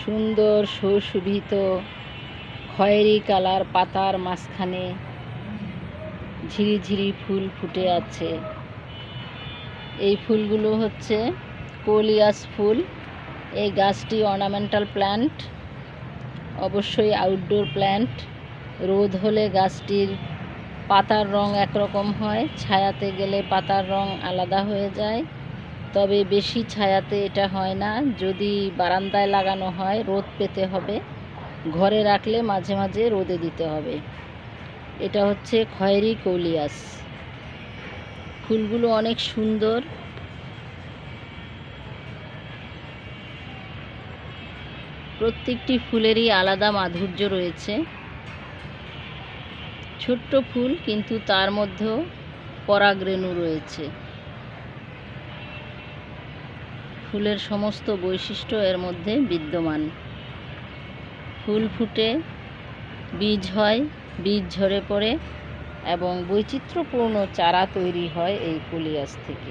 সুন্দর সুশোভিত খয়েরি কালার পাতার মাঝখানে ঝিরিঝিরি ফুল ফুটে আছে। এই ফুলগুলো হচ্ছে কোলিয়াস ফুল। এই গাছটি অর্নামেন্টাল প্ল্যান্ট, অবশ্যই আউটডোর প্ল্যান্ট। রোদ হলে গাছটির পাতার রং একরকম হয়, ছায়াতে গেলে পাতার রং আলাদা হয়ে যায়। তবে বেশি ছায়াতে এটা হয় না। যদি বারান্দায় লাগানো হয়, রোদ পেতে হবে। ঘরে রাখলে মাঝে মাঝে রোদে দিতে হবে। এটা হচ্ছে খয়েরি কৌলিয়াস। ফুলগুলো অনেক সুন্দর। প্রত্যেকটি ফুলেরই আলাদা মাধুর্য রয়েছে। ছোট্ট ফুল, কিন্তু তার মধ্যেও পরাগরেণু রয়েছে। ফুলের সমস্ত বৈশিষ্ট্য এর মধ্যে বিদ্যমান। ফুল ফুটে, বীজ হয়, বীজ ঝরে পড়ে এবং বৈচিত্র্যপূর্ণ চারা তৈরি হয় এই কুলিয়াস থেকে।